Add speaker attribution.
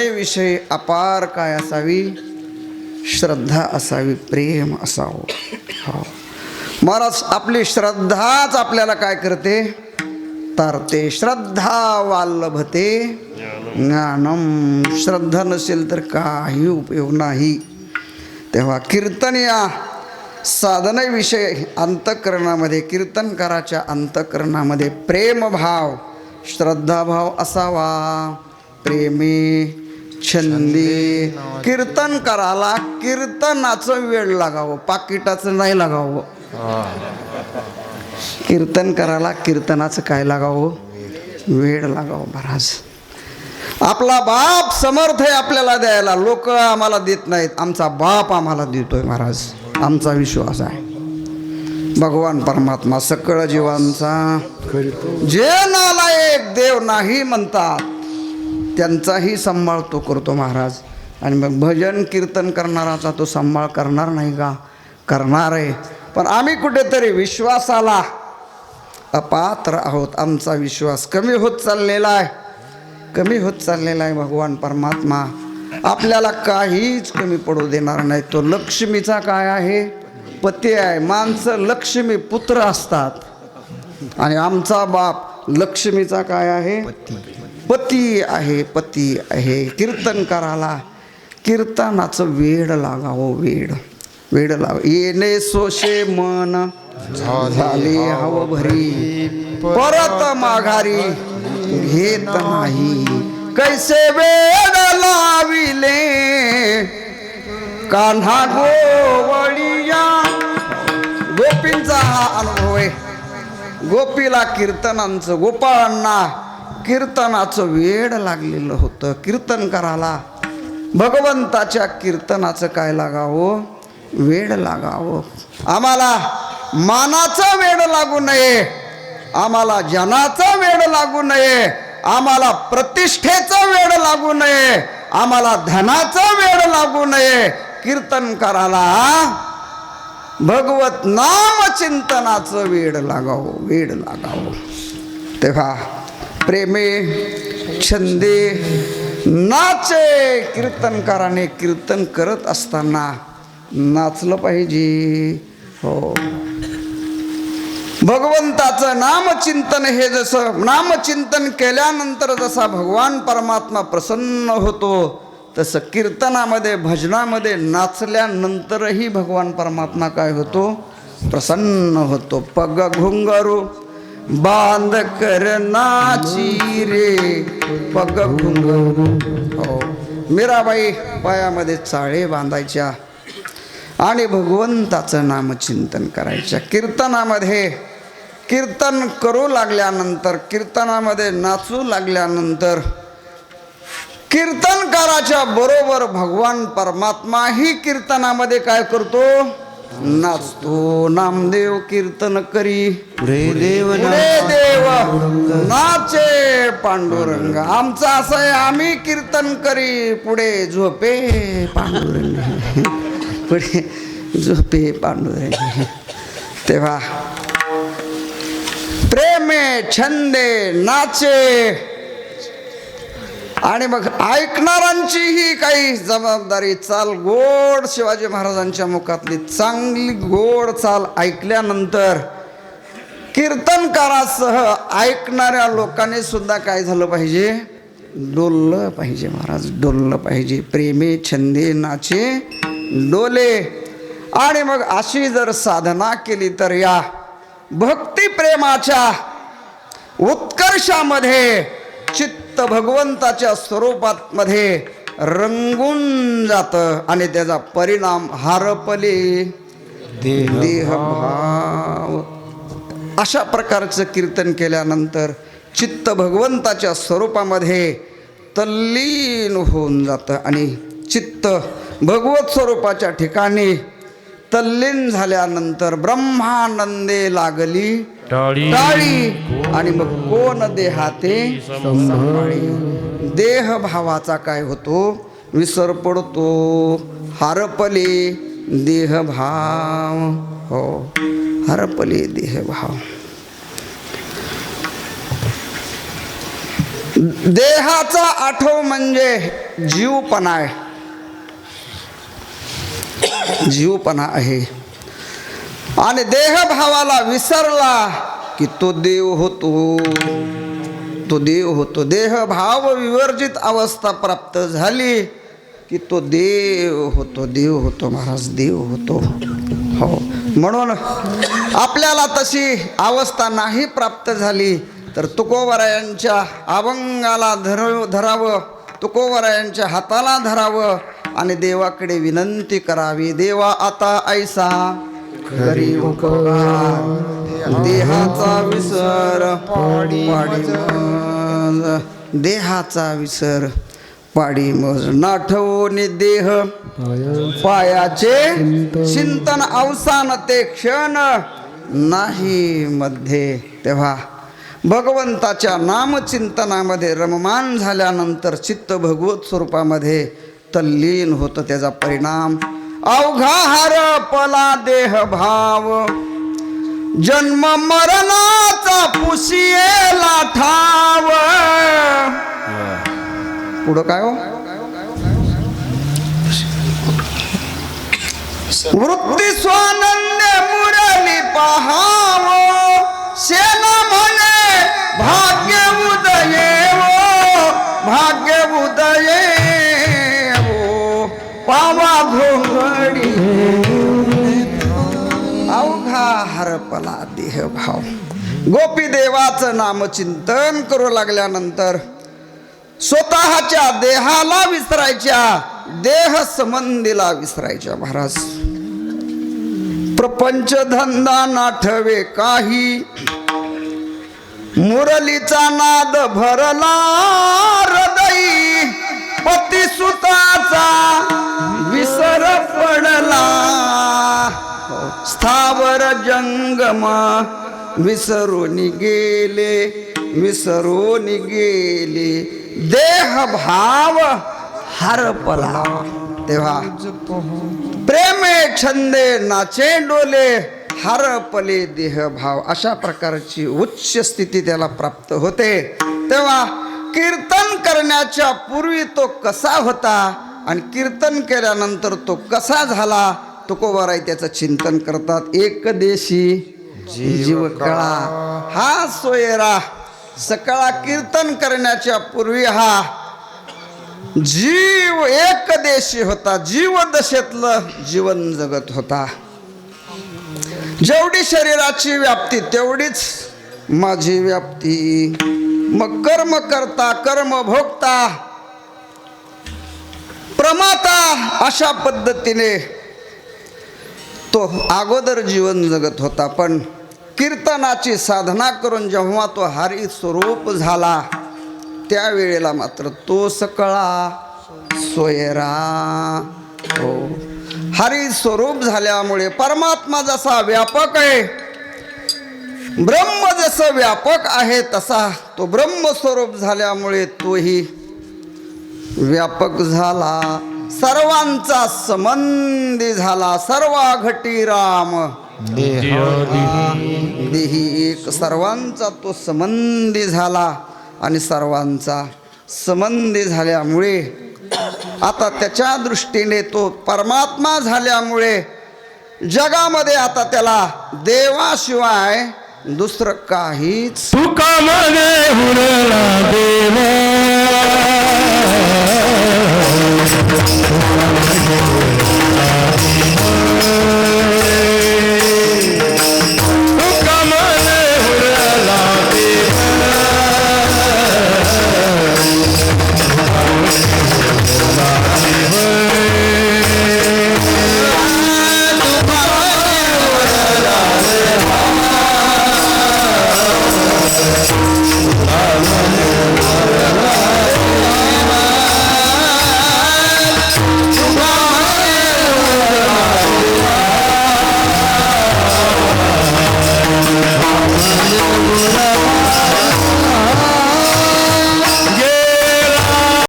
Speaker 1: साधनेविषयी अपार काय असावी? श्रद्धा असावी प्रेम असावं. हो. महाराज आपली श्रद्धाच आपल्याला काय करते? तारते श्रद्धा वाल्लभते ज्ञानम. श्रद्धा नसेल तर काही उपयोग नाही. तेव्हा कीर्तन या साधनेविषयी अंतकरणामध्ये कीर्तनकाराच्या अंतकरणामध्ये प्रेमभाव श्रद्धाभाव असावा. प्रेमे छंदी. कीर्तन करायला कीर्तनाचं वेळ लागावं पाकिटाचं नाही लागावं. कीर्तन करायला कीर्तनाचं काय लागावं? वेळ लागावं महाराज आपला बाप समर्थ आहे आपल्याला द्यायला. लोक आम्हाला देत नाहीत. आमचा बाप आम्हाला देतोय महाराज. आमचा विश्वास आहे. भगवान परमात्मा सकळ जीवांचा. जे नालायक देव नाही म्हणतात. त्यांचाही सांभाळ तो करतो महाराज. आणि मग भजन कीर्तन करणाराचा तो सांभाळ करणार नाही का? करणार आहे. पण आम्ही कुठेतरी विश्वासाला अपात्र आहोत. आमचा विश्वास कमी होत चाललेला आहे. कमी होत चाललेला आहे भगवान परमात्मा. आपल्याला काहीच कमी पडू देणार नाही. तो लक्ष्मीचा काय आहे? पती आहे. माणसं लक्ष्मी पुत्र असतात. आणि आमचा बाप लक्ष्मीचा काय आहे? पती आहे पती आहे. कीर्तन कराला कीर्तनाचं वेड लागावं वेड. वेड लाव येणे सोशे मन झाले हव भरी. परत माघारी घेत नाही. कैसे वेड लाविले? कान्हा गोवळिया. गोपींचा हा अनुभव आहे. गोपीला कीर्तनांचं गोपाळांना कीर्तनाचं वेड लागलेलं होतं. कीर्तन करायला. भगवंताच्या कीर्तनाचं काय लागावं? वेड लागावं. आम्हाला मानाचं वेड लागू नये. आम्हाला जनाचं वेड लागू नये. आम्हाला प्रतिष्ठेचं वेड लागू नये. आम्हाला धनाचं वेड लागू नये. कीर्तन करायला भगवत नाम चिंतनाचं वेड लागावं वेड लागावं. तेव्हा प्रेमे छंदे नाचे कीर्तनकाराने कीर्तन करत असताना नाचलं पाहिजे. हो. भगवंताचं नामचिंतन हे जसं नामचिंतन केल्यानंतर जसा भगवान परमात्मा प्रसन्न होतो तसं कीर्तनामध्ये भजनामध्ये नाचल्यानंतरही भगवान परमात्मा काय होतो? प्रसन्न होतो. पग घुंगरू बांध कर नाची रे पग हो. मीराबाई पायामध्ये चाळे बांधायच्या आणि भगवंताचं नामचिंतन करायच्या. कीर्तनामध्ये कीर्तन करू लागल्यानंतर कीर्तनामध्ये नाचू लागल्यानंतर कीर्तनकाराच्या बरोबर भगवान परमात्माही कीर्तनामध्ये काय करतो? नाचतो नामदेव कीर्तन करी.
Speaker 2: पुढे देव
Speaker 1: देव नाचे पांडुरंग. आमचं असं आहे आम्ही कीर्तन करी. पुढे झोपे पांडुरंग. पुढे झोपे पांडुरंग. तेव्हा प्रेमे छंदे नाचे. आणि मग ऐकणाऱ्यांची ही काही जबाबदारी चाल गोड शिवाजी महाराजांच्या मुखातली चांगली गोड चाल ऐकल्यानंतर कीर्तनकारासह ऐकणाऱ्या लोकांनी सुद्धा काय झालं पाहिजे? डोललं पाहिजे महाराज डोललं पाहिजे. प्रेमे छंदे नाचे डोले. आणि मग अशी जर साधना केली तर या भक्तिप्रेमाच्या उत्कर्षामध्ये चित्त भगवंताच्या स्वरूपात मध्ये रंगून जातं आणि त्याचा परिणाम हारपले. देहभाव. अशा प्रकारचं कीर्तन केल्यानंतर चित्त भगवंताच्या स्वरूपामध्ये तल्लीन होऊन जातं आणि चित्त भगवत स्वरूपाच्या ठिकाणी तल्लीन झाल्यानंतर ब्रह्मानंदे लागली.
Speaker 2: टाळी.
Speaker 1: टाळी. आणि मग कोण देहाते? देह भावाचा काय होतो? विसर पडतो. हरपले देहभाव. हो. हरपले देहभाव. देहाचा आठव म्हणजे जीवपणा आहे. जीवपणा आहे. आणि देहभावाला विसरला की तो देव होतो. तो देव होतो. देह भाव विवर्जित अवस्था प्राप्त झाली की तो देव होतो. देव होतो महाराज देव होतो. हो. म्हणून आपल्याला तशी अवस्था नाही प्राप्त झाली तर तुकोबरायांच्या अभंगाला धर धरावं तुकोबरायांच्या हाताला धरावं आणि देवाकडे विनंती करावी. देवा आता ऐसा करी. उपकार देहाचा विसर पाडी मज. देहाचा विसर पाडी मज. नाठवणे देह. पायाचे चिंतन अवसान ते क्षण नाही मध्ये. तेव्हा भगवंताच्या नामचिंतनामध्ये रममान झाल्यानंतर चित्त भगवत स्वरूपामध्ये तल्लीन होतं त्याचा परिणाम. अवघा हर पला देह भाव. जन्म मरणाचा पुशियेला ठाव. पुढं काय हो? वृत्ती स्वानंद मुरली पहाव. हरपला भाव गोपी देवाचं नामचिंतन करू लागल्यानंतर स्वतःच्या देहाला विसरायच्या देह संबंधीला विसरायच्या महाराज. प्रपंच धंदा नाठवे काही मुरलीचा नाद भरला रद जंगमा विसरून गेले विसरून गेले देह भाव हरपला तेव्हा प्रेमे छंदे नाचे डोले हरपले देह भाव अशा प्रकारची उच्च स्थिती त्याला प्राप्त होते. तेव्हा कीर्तन करण्याच्या पूर्वी तो कसा होता आणि कीर्तन केल्यानंतर तो कसा झाला तुकोबाराई त्याचं चिंतन करतात. एक देशी जीव कळा हा सोयरा. सकाळा कीर्तन करण्याच्या पूर्वी हा जीव एक देशी होता. जीव दशेतलं जीवन जगत होता. जेवढी शरीराची व्याप्ती तेवढीच माझी व्याप्ती. मग कर्म करता कर्म भोगता. प्रमाता अशा पद्धतीने तो अगोदर जीवन जगत होता पण कीर्तनाची साधना करून जेव्हा तो हरी स्वरूप झाला त्यावेळेला मात्र तो सकळा सोयरा. हो. हरी स्वरूप झाल्यामुळे परमात्मा जसा व्यापक आहे ब्रह्म जसं व्यापक आहे तसा तो ब्रह्मस्वरूप झाल्यामुळे तोही व्यापक झाला. सर्वांचा संबंधी झाला सर्व घटी राम. देही एक सर्वांचा तो संबंधी झाला आणि सर्वांचा संबंधी झाल्यामुळे आता त्याच्या दृष्टीने तो परमात्मा झाल्यामुळे जगामध्ये आता त्याला देवाशिवाय दुसरं काहीच
Speaker 2: हुरला देवा. Thank you.